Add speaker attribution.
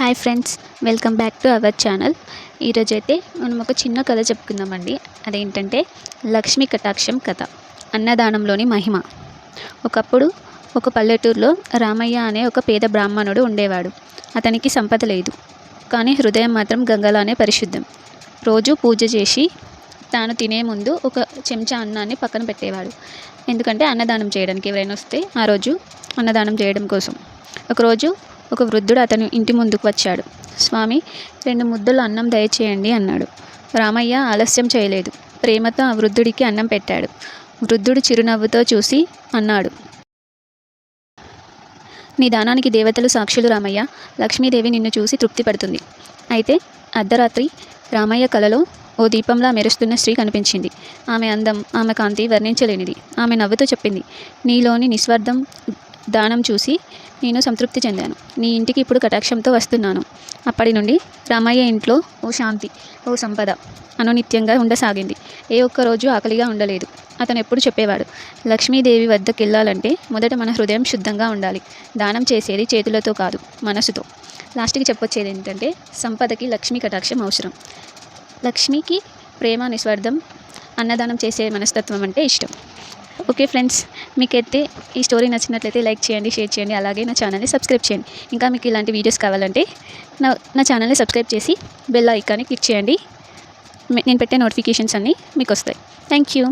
Speaker 1: Hi friends welcome back to our channel. ఈరోజైతే మనం ఒక చిన్న కథ చెప్పుకుందామండి. అదేంటంటే లక్ష్మీ కటాక్షం కథ అన్నదానంలోని మహిమ. ఒకప్పుడు ఒక పల్లెటూరులో రామయ్య అనే ఒక పేద బ్రాహ్మణుడు ఉండేవాడు. అతనికి సంపద లేదు. కానీ హృదయం మాత్రం గంగలానే పరిశుద్ధం. రోజు పూజ చేసి తాను తినే ముందు ఒక చెంచా అన్నాన్ని పక్కన పెట్టేవాడు. ఎందుకంటే అన్నదానం చేయడానికి ఎవరైనా వస్తే ఆ రోజు అన్నదానం చేయడం కోసం. ఒకరోజు ఒక వృద్ధుడు అతని ఇంటి ముందుకు వచ్చాడు. స్వామి రెండు ముద్దలు అన్నం దయచేయండి అన్నాడు. రామయ్య ఆలస్యం చేయలేదు. ప్రేమతో ఆ వృద్ధుడికి అన్నం పెట్టాడు. వృద్ధుడు చిరునవ్వుతో చూసి అన్నాడు. నీ దానానికి దేవతలు సాక్షులు రామయ్య. లక్ష్మీదేవి నిన్ను చూసి తృప్తి పడుతుంది. అయితే అర్ధరాత్రి రామయ్య కలలో ఓ దీపంలా మెరుస్తున్న స్త్రీ కనిపించింది. ఆమె అందం ఆమె కాంతి వర్ణించలేనిది. ఆమె నవ్వుతూ చెప్పింది. నీలోని నిస్వార్థం దానం చూసి నేను సంతృప్తి చెందాను. నీ ఇంటికి ఇప్పుడు కటాక్షంతో వస్తున్నాను. అప్పటి నుండి రామయ్య ఇంట్లో ఓ శాంతి ఓ సంపద అనునిత్యంగా ఉండసాగింది. ఏ ఒక్క రోజు ఆకలిగా ఉండలేదు. అతను ఎప్పుడు చెప్పేవాడు లక్ష్మీదేవి వద్దకు వెళ్ళాలంటే మొదట మన హృదయం శుద్ధంగా ఉండాలి. దానం చేసేది చేతులతో కాదు మనసుతో. లాస్ట్కి చెప్పొచ్చేది ఏంటంటే సంపదకి లక్ష్మీ కటాక్షం అవసరం. లక్ష్మికి ప్రేమ నిస్వార్థం అన్నదానం చేసే మనస్తత్వం అంటే ఇష్టం. ఓకే ఫ్రెండ్స్ మీకైతే ఈ స్టోరీ నచ్చినట్లయితే లైక్ చేయండి షేర్ చేయండి అలాగే నా ఛానల్ని సబ్స్క్రైబ్ చేయండి. ఇంకా మీకు ఇలాంటి వీడియోస్ కావాలంటే నా నా ఛానల్ని సబ్స్క్రైబ్ చేసి బెల్ ఐకాన్ని క్లిక్ చేయండి. నేను పెట్టే నోటిఫికేషన్స్ అన్నీ మీకు వస్తాయి. Thank you.